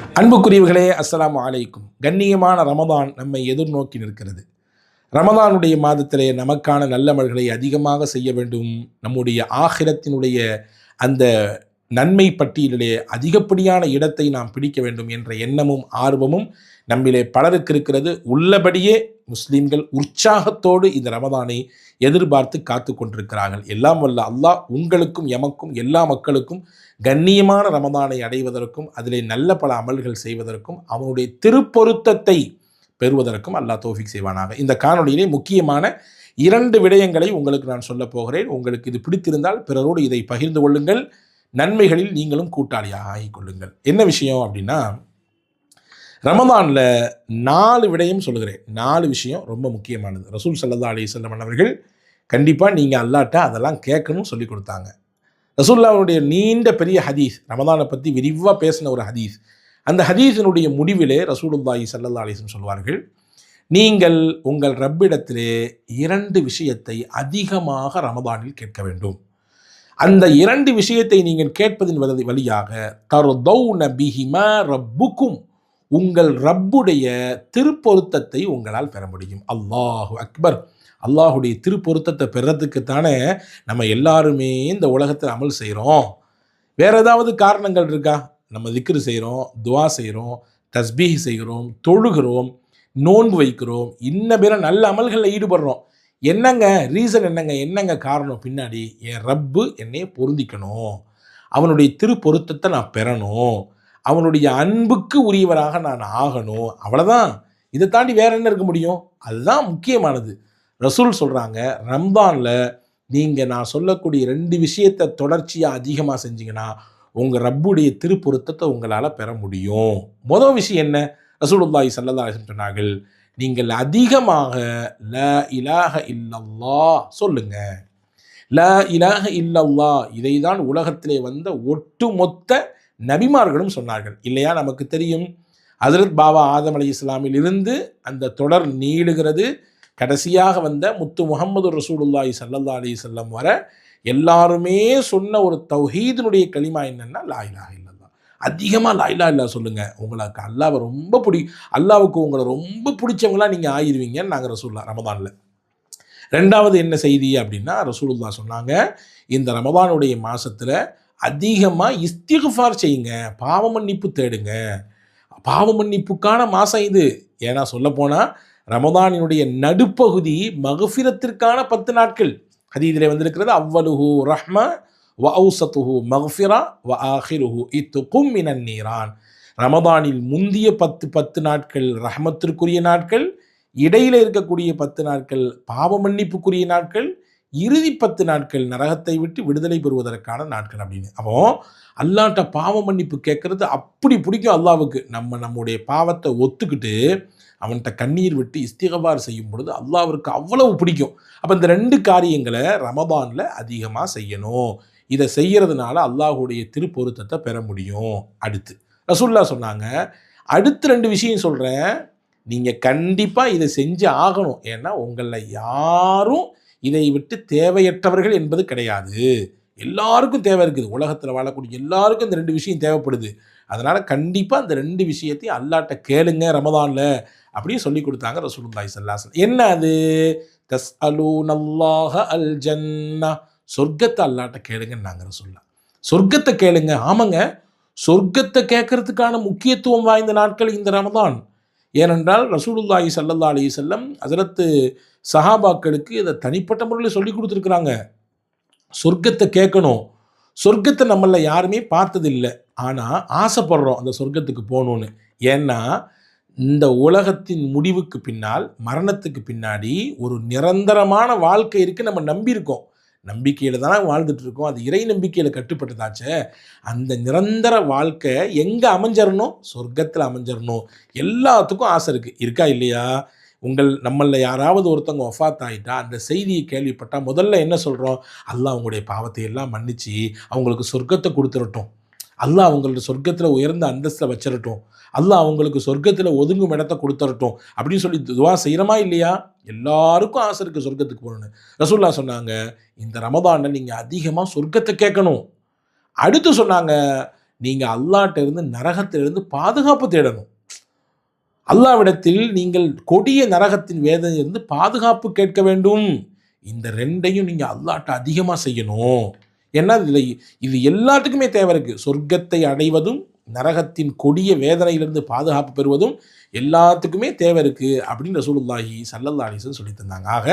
அன்புக்குரியவர்களே அஸ்லாம் அலைக்கும். கண்ணியமான ரமதான் நம்மை எதிர்நோக்கி நிற்கிறது. ரமதானுடைய மாதத்திலே நமக்கான நல்லமல்களை அதிகமாக செய்ய வேண்டும். நம்முடைய ஆகிரத்தினுடைய அந்த நன்மை பட்டியலிலே அதிகப்படியான இடத்தை நாம் பிடிக்க வேண்டும் என்ற எண்ணமும் ஆர்வமும் நம்மிலே பலருக்கு இருக்கிறது. உள்ளபடியே முஸ்லீம்கள் உற்சாகத்தோடு இந்த ரமதானை எதிர்பார்த்து காத்து கொண்டிருக்கிறார்கள். எல்லாம் வல்ல அல்லாஹ் உங்களுக்கும் எமக்கும் எல்லா மக்களுக்கும் கண்ணியமான ரமதானை அடைவதற்கும் அதிலே நல்ல பல அமல்கள் செய்வதற்கும் அவனுடைய திருப்பொருத்தத்தை பெறுவதற்கும் அல்லாஹ் தோஃபிக் செய்வானாக. இந்த காணொளியிலே முக்கியமான இரண்டு விடயங்களை உங்களுக்கு நான் சொல்லப் போகிறேன். உங்களுக்கு இது பிடித்திருந்தால் பிறரோடு இதை பகிர்ந்து கொள்ளுங்கள். நன்மைகளில் நீங்களும் கூட்டாளியாக ஆகிக் கொள்ளுங்கள் என்ன விஷயம் அப்படின்னா ரமதானில் நாலு விடயம் சொல்லுகிறேன். நாலு விஷயம் ரொம்ப முக்கியமானது. ரசூல் சல்லா அலி செல்லமன் அவர்கள் கண்டிப்பாக நீங்கள் அல்லாட்ட அதெல்லாம் கேட்கணும்னு சொல்லி கொடுத்தாங்க. ரசூல்லாவுடைய நீண்ட பெரிய ஹதீஸ் ரமதானை பற்றி விரிவாக பேசின ஒரு ஹதீஸ். அந்த ஹதீஸினுடைய முடிவிலே ரசூலுல்லாஹி சல்லல்லா அலிஸ்லம் சொல்வார்கள் நீங்கள் உங்கள் ரப்பிடத்திலே இரண்டு விஷயத்தை அதிகமாக ரமதானில் கேட்க வேண்டும். அந்த இரண்டு விஷயத்தை நீங்கள் கேட்பதின் வலி- வழியாக தருதௌ நபிஹிமா ரப்புக்கும். உங்கள் ரப்புடைய திருப்பொருத்தத்தை உங்களால் பெற முடியும். அல்லாஹு அக்பர். அல்லாஹுடைய திருப்பொருத்தத்தை பெறத்துக்குத்தானே நம்ம எல்லாருமே இந்த உலகத்தில் அமல் செய்கிறோம் வேற ஏதாவது காரணங்கள் இருக்கா? நம்ம திக்ரு செய்கிறோம் துவா செய்கிறோம் தஸ்பீஹ் செய்கிறோம் தொழுகிறோம் நோன்பு வைக்கிறோம் இன்ன பிற நல்ல அமல்களில் ஈடுபடுறோம். என்னங்க? ரீசன் என்னங்க? என்னங்க காரணம்? பின்னாடி என் ரப்பு என்னைய பொருந்திக்கணும். அவனுடைய திருப்பொருத்தத்தை நான் பெறணும். அவனுடைய அன்புக்கு உரியவராக நான் ஆகணும். அவ்வளோதான் இதை தாண்டி வேற என்ன இருக்க முடியும்? அதுதான் முக்கியமானது. ரசூல் சொல்கிறாங்க ரம்பானில் நீங்கள் நான் சொல்லக்கூடிய ரெண்டு விஷயத்தை தொடர்ச்சியாக அதிகமாக செஞ்சீங்கன்னா உங்கள் ரப்புடைய திருப்பொருத்தத்தை உங்களால் பெற முடியும். மொதல் விஷயம் என்ன? ரசூலுல்லாஹி ஸல்லல்லாஹு அலைஹி சொன்னார்கள் நீங்கள் அதிகமாக ல இலாக இல்லல்லா சொல்லுங்க. ல இலாக இல்லல்லா இதை தான் உலகத்திலே வந்த ஒட்டுமொத்த நபிமார்களும் சொன்னார்கள். இல்லையா? நமக்கு தெரியும். ஹஜரத் பாபா ஆதம் அலி இஸ்லாமில் இருந்து அந்த தொடர் நீளுகிறது. கடைசியாக வந்த முத்து முகமது ரசூலுல்லாஹி சல்லல்லா அலி செல்லம் வர எல்லாருமே சொன்ன ஒரு தௌஹீதினுடைய களிமா என்னன்னா லா இலாஹ அதிகமாக லாயிலா இல்லா சொல்லுங்கள் உங்களுக்கு அல்லாவை ரொம்ப பிடி அல்லாவுக்கு உங்களை ரொம்ப பிடிச்சவங்களா நீங்கள் ஆயிடுவீங்கன்னு நாங்கள் ரசூல்லா ரமதானில். ரெண்டாவது என்ன செய்தி அப்படின்னா ரசூலுல்லா சொன்னாங்க இந்த ரமதானுடைய மாதத்தில் அதிகமாக இஸ்திகுஃபார் செய்யுங்க பாவ மன்னிப்பு தேடுங்க. பாவ மன்னிப்புக்கான மாதம் இது. ஏன்னா சொல்லப்போனால் ரமதானினுடைய நடுப்பகுதி மகஃபிரத்திற்கான பத்து நாட்கள். ஹதீதிலே வந்திருக்கிறது அவ்வலுஹு ரஹ்மா வ ஔசத்துஹு மகஃபிரா வ ஆஹிருஹு இத்துக்கும் மினன் நீரான் ரமதானில் முந்திய பத்து பத்து நாட்கள் ரஹமத்திற்குரிய நாட்கள் இடையில இருக்கக்கூடிய பத்து நாட்கள் பாவ மன்னிப்புக்குரிய நாட்கள் இறுதி பத்து நாட்கள் நரகத்தை விட்டு விடுதலை பெறுவதற்கான நாட்கள் அப்படின்னு. அப்போ அல்லாட்ட பாவ மன்னிப்பு கேட்கறது அப்படி பிடிக்கும் அல்லாவுக்கு. நம்ம நம்முடைய பாவத்தை ஒத்துக்கிட்டு அவன்கிட்ட கண்ணீர் விட்டு இஸ்திகபார் செய்யும் பொழுது அல்லாவிற்கு அவ்வளவு பிடிக்கும். அப்போ இந்த ரெண்டு காரியங்களை ரமதானில் அதிகமாக செய்யணும். இதை செய்கிறதுனால அல்லாஹுடைய திருப்பொருத்தத்தை பெற முடியும். அடுத்து. ரசூல்லா சொன்னாங்க அடுத்து ரெண்டு விஷயம் சொல்கிறேன் நீங்கள் கண்டிப்பாக இதை செஞ்சு ஆகணும். ஏன்னா உங்களில் யாரும் இதை விட்டு தேவையற்றவர்கள் என்பது கிடையாது. எல்லாருக்கும் தேவை இருக்குது. உலகத்தில் வாழக்கூடிய எல்லாருக்கும் இந்த ரெண்டு விஷயம் தேவைப்படுது. அதனால் கண்டிப்பாக அந்த ரெண்டு விஷயத்தையும் அல்லாட்ட கேளுங்க ரமதானில் அப்படின்னு சொல்லி கொடுத்தாங்க ரசூலுல்லாஹி சல்லாஸ் என்ன அது? தஸ் அலூ நல்லாஹ அல் ஜன்னா சொர்க்கத்தை அல்லாட்ட கேளுங்கன்னாங்க சொல்ல சொர்க்கத்தை கேளுங்க. ஆமாங்க. சொர்க்கத்தை கேட்கறதுக்கான முக்கியத்துவம் வாய்ந்த நாட்கள் இந்த ரமதான். ஏனென்றால் ரசூலுல்லாஹி ஸல்லல்லாஹு அலி செல்லம் ஹஜரத்து சஹாபாக்களுக்கு இதை தனிப்பட்ட முறையில் சொல்லி கொடுத்துருக்குறாங்க. சொர்க்கத்தை கேட்கணும். சொர்க்கத்தை நம்மள யாருமே பார்த்ததில்லை. ஆனால் ஆசைப்படுறோம் அந்த சொர்க்கத்துக்கு போகணுன்னு ஏன்னா இந்த உலகத்தின் முடிவுக்கு பின்னால் மரணத்துக்கு பின்னாடி ஒரு நிரந்தரமான வாழ்க்கை இருக்குது நம்ம நம்பியிருக்கோம். நம்பிக்கையில் தானே வாழ்ந்துட்டு இருக்கோம். அது இறை நம்பிக்கையில் கட்டுப்பட்டதாச்சே. அந்த நிரந்தர வாழ்க்கை எங்கே அமைஞ்சிடணும் சொர்க்கத்தில் அமைஞ்சிடணும் எல்லாத்துக்கும் ஆசை இருக்குது இருக்கா இல்லையா? உங்கள் நம்மளில் யாராவது ஒருத்தவங்க ஒஃபாத் ஆகிட்டா அந்த செய்தியை கேள்விப்பட்டால் முதல்ல என்ன சொல்கிறோம் அல்லாஹ் அவங்களுடைய பாவத்தை எல்லாம் மன்னிச்சு அவங்களுக்கு சொர்க்கத்தை கொடுத்துடட்டும் அல்லாஹ் அவங்களோட சொர்க்கத்தில் உயர்ந்த அந்தஸ்தில் வச்சிடட்டும் அல்லாஹ் அவங்களுக்கு சொர்க்கத்தில் ஒதுங்கும் இடத்த கொடுத்துடட்டும் அப்படின்னு சொல்லி துவா செய்கிறோமா இல்லையா? எல்லாருக்கும் ஆசை இருக்குது சொர்க்கத்துக்கு போகணுன்னு ரசூல்லா சொன்னாங்க இந்த ரமதானில் நீங்கள் அதிகமாக சொர்க்கத்தை கேட்கணும். அடுத்து சொன்னாங்க நீங்கள் அல்லாட்ட இருந்து நரகத்திலிருந்து பாதுகாப்பு தேடணும். அல்லாவிடத்தில் நீங்கள் கொடிய நரகத்தின் வேதனையிலிருந்து பாதுகாப்பு கேட்க வேண்டும். இந்த ரெண்டையும் நீங்கள் அல்லாட்ட அதிகமாக செய்யணும். ஏன்னா இதில் இது எல்லாத்துக்குமே தேவை இருக்குது சொர்க்கத்தை அடைவதும் நரகத்தின் கொடிய வேதனையிலிருந்து பாதுகாப்பு பெறுவதும் எல்லாத்துக்குமே தேவை இருக்குது அப்படின்னு ரசூலுல்லாஹி சல்லல்லா அலிசன் சொல்லி தந்தாங்க. ஆக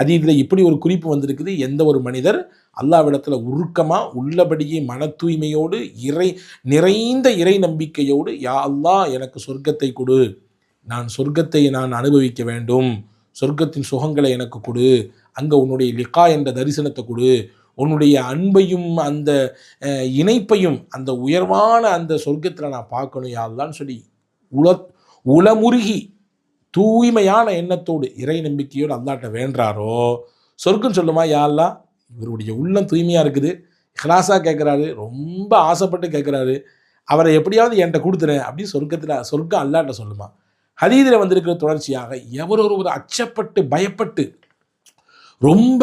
ஹதீதில் இப்படி ஒரு குறிப்பு வந்திருக்குது. எந்த ஒரு மனிதர் அல்லாவிடத்தில் உருக்கமாக உள்ளபடியே மன தூய்மையோடு இறை நிறைந்த இறை நம்பிக்கையோடு யா அல்லாஹ் எனக்கு சொர்க்கத்தை கொடு. நான் சொர்க்கத்தை நான் அனுபவிக்க வேண்டும். சொர்க்கத்தின் சுகங்களை எனக்கு கொடு. அங்கே உன்னுடைய லிகா என்ற தரிசனத்தை கொடு. உன்னுடைய அன்பையும் அந்த இணைப்பையும் அந்த உயர்வான அந்த சொர்க்கத்தில் நான் பார்க்கணும் யாருலான்னு சொல்லி உல உளமுருகி தூய்மையான எண்ணத்தோடு இறை நம்பிக்கையோடு அல்லாட்ட வேண்டாரோ சொர்க்கம் சொல்லுமா யாரெல்லாம் இவருடைய உள்ளம் தூய்மையாக இருக்குது. கிளாஸாக கேட்குறாரு ரொம்ப ஆசைப்பட்டு கேட்குறாரு அவரை எப்படியாவது என்கிட்ட கொடுத்துறேன் அப்படின்னு சொர்க்கத்தில் சொர்க்கம் அல்லாட்ட சொல்லுமா. ஹதீதில் வந்திருக்கிற தொடர்ச்சியாக எவர் ஒருவர் அச்சப்பட்டு பயப்பட்டு ரொம்ப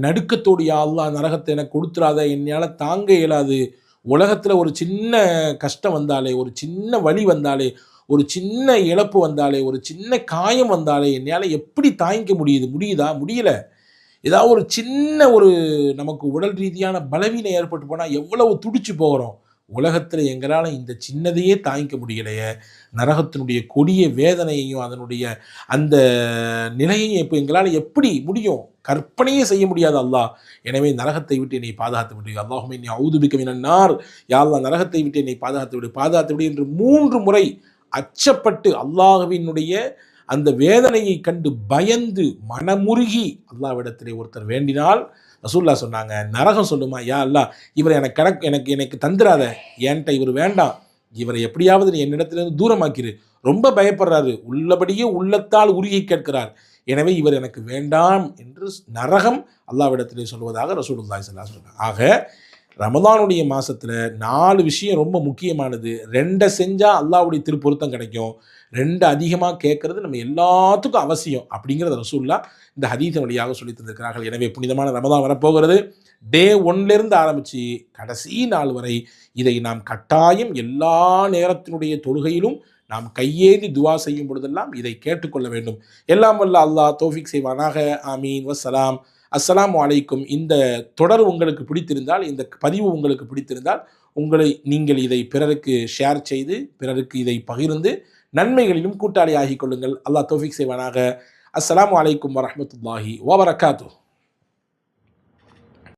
நடுக்கத்தோடு யா நரகத்தை எனக்கு கொடுத்துறாத என்னால் தாங்க இயலாது. உலகத்தில் ஒரு சின்ன கஷ்டம் வந்தாலே ஒரு சின்ன வழி வந்தாலே ஒரு சின்ன இழப்பு வந்தாலே ஒரு சின்ன காயம் வந்தாலே என்னால் எப்படி தாங்கிக்க முடியுது? முடியுதா? முடியல. ஏதாவது ஒரு சின்ன ஒரு நமக்கு உடல் ரீதியான பலவீனம் ஏற்பட்டு போனால் எவ்வளவு துடிச்சு போகிறோம்? உலகத்தில் எங்களால் இந்த சின்னதையே தாங்கிக்க முடியலையே. நரகத்தினுடைய கொடிய வேதனையையும் அதனுடைய அந்த நிலையையும் இப்போ எங்களால் எப்படி முடியும்? கற்பனையே செய்ய முடியாது அல்லாஹ். எனவே நரகத்தை விட்டு என்னை பாதுகாத்து விடு. அல்லாஹுமே நீ அவுதுபிக்க வினார் யாழ்லா நரகத்தை விட்டு என்னை பாதுகாத்து விடு. பாதுகாத்து விடு என்று மூன்று முறை அச்சப்பட்டு அல்லாஹுவினுடைய அந்த வேதனையை கண்டு பயந்து மனமுருகி அல்லாவிடத்திலே ஒருத்தர் வேண்டினால் ரசூல்லா சொன்னாங்க நரகம் சொல்லுமா? யா அல்லாஹ் இவரை எனக்கு கணக்கு எனக்கு எனக்கு தந்துடாத என்கிட்ட இவர் வேண்டாம். இவரை எப்படியாவது நீ என்னிடத்திலிருந்து தூரமாக்கிரு. ரொம்ப பயப்படுறாரு. உள்ளபடியே உள்ளத்தால் உருகி கேட்கிறார். எனவே இவர் எனக்கு வேண்டாம் என்று நரகம் அல்லாவிடத்திலே சொல்வதாக ரசூல் ஸல்லல்லாஹு அலைஹி ஆக ரமதானுடைய மாதத்தில் நாலு விஷயம் ரொம்ப முக்கியமானது. ரெண்டை செஞ்சால் அல்லாவுடைய திருப்பொருத்தம் கிடைக்கும். ரெண்டு அதிகமாக கேட்குறது நம்ம எல்லாத்துக்கும் அவசியம் அப்படிங்கிறத ரசூல்லா இந்த ஹதீசன் வழியாக சொல்லி தந்திருக்கிறார்கள். எனவே புனிதமான ரமதான் வரப்போகிறது. டே ஒன்லேருந்து ஆரம்பித்து கடைசி நாள் வரை இதை நாம் கட்டாயம் எல்லா நேரத்தினுடைய தொழுகையிலும் நாம் கையேந்தி துவா செய்யும் பொழுதெல்லாம் இதை கேட்டுக்கொள்ள வேண்டும். எல்லாம் வல்ல அல்லாஹ் தோஃபிக் செய்வானாக. ஆமீன். வஸ்ஸலாம். அஸ்லாம் வலைக்கும் இந்த தொடர் உங்களுக்கு பிடித்திருந்தால் இந்த பதிவு உங்களுக்கு பிடித்திருந்தால் உங்களை நீங்கள் இதை பிறருக்கு ஷேர் செய்து பிறருக்கு இதை பகிர்ந்து நன்மைகளிலும் கூட்டாளி ஆகிக் கொள்ளுங்கள். அல்லாஹ் தோஃபிக் செய்வானாக. அஸ்லாம் அலைக்கும் வரமத்துல்லாஹி வபரகாத்துஹ்.